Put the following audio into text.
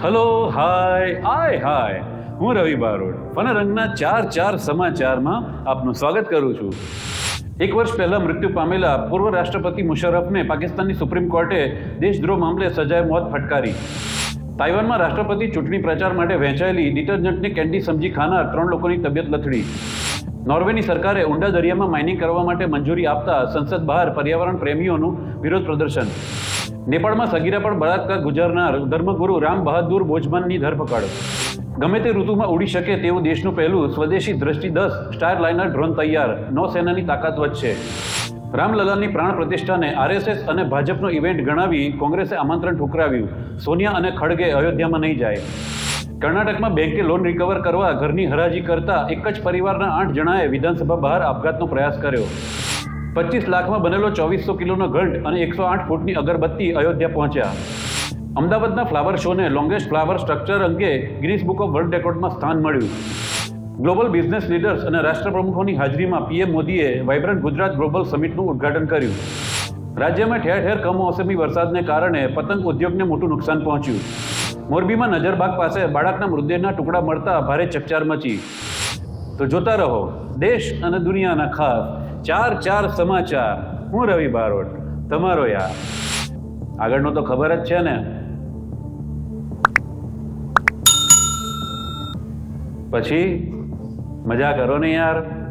Hello hi આય હાય હું રવિ Barot. Fun રંગના ચાર ચાર સમાચારમાં આપનું સ્વાગત કરું છું. એક વર્ષ પહેલા મૃત્યુ પામેલા પૂર્વ રાષ્ટ્રપતિ મુશરફને પાકિસ્તાનની સુપ્રીમ કોર્ટે દેશદ્રોહ મામલે સજાએ મોત ફટકારી. તાઇવાનમાં રાષ્ટ્રપતિ ચૂંટણી પ્રચાર માટે વહેંચાયેલી ડિટર્જન્ટને કેન્ડી સમજી ખાનાર ત્રણ લોકોની તબિયત લથડી. નોર્વેની સરકારે ઊંડા દરિયામાં માઇનિંગ કરવા માટે મંજૂરી આપતા સંસદ બહાર પર્યાવરણ પ્રેમીઓનું વિરોધ પ્રદર્શન. નેપાળમાં સગીરા પર બળાત્કાર ગુજારનાર ધર્મગુરુ રામ બહાદુર બોજમાનની ધરપકડ. ગમે તે ઋતુમાં ઉડી શકે તેવું દેશનું પહેલું સ્વદેશી દ્રષ્ટિ દસ સ્ટાર લાઇનર ડ્રોન તૈયાર નૌસેનાની તાકાત વધશે. રામલલાની પ્રાણ પ્રતિષ્ઠાને આરએસએસ અને ભાજપનો ઇવેન્ટ ગણાવી કોંગ્રેસે આમંત્રણ ઠુકરાવ્યું. સોનિયા અને ખડગે અયોધ્યામાં નહીં જાય. કર્ણાટકમાં બેંકે લોન રિકવર કરવા ઘરની હરાજી કરતા એક જ પરિવારના આઠ જણાએ વિધાનસભા બહાર આપઘાતનો પ્રયાસ કર્યો. પચીસ લાખમાં બનેલો ચોવીસો કિલોનો ઘંટ અને એકસો આઠ ફૂટની અગરબત્તી અયોધ્યા પહોંચ્યા. અમદાવાદના ફ્લાવર શોને લોંગેસ્ટ ફ્લાવર સ્ટ્રક્ચર અંગે ગિનિસ બુક ઓફ વર્લ્ડ રેકોર્ડમાં સ્થાન મળ્યું. ગ્લોબલ બિઝનેસ લીડર્સ અને રાષ્ટ્રપ્રમુખોની હાજરીમાં પીએમ મોદીએ વાઇબ્રન્ટ ગુજરાત ગ્લોબલ સમિટનું ઉદ્ઘાટન કર્યું. રાજ્યમાં ઠેર ઠેર કમોસમી વરસાદને કારણે પતંગ ઉદ્યોગને મોટું નુકસાન પહોંચ્યું. મોરબીમાં નજરબાગ પાસે બાળકના મૃતદેહના ટુકડા મળતા ભારે ચકચાર મચી. તો જોતા રહો, દેશ અને દુનિયાના ખાસ ચાર ચાર સમાચાર. હું રવિ બારોટ, તમારો યાર. આગળનો તો ખબર જ છે ને. પછી? મજા કરો ને યાર.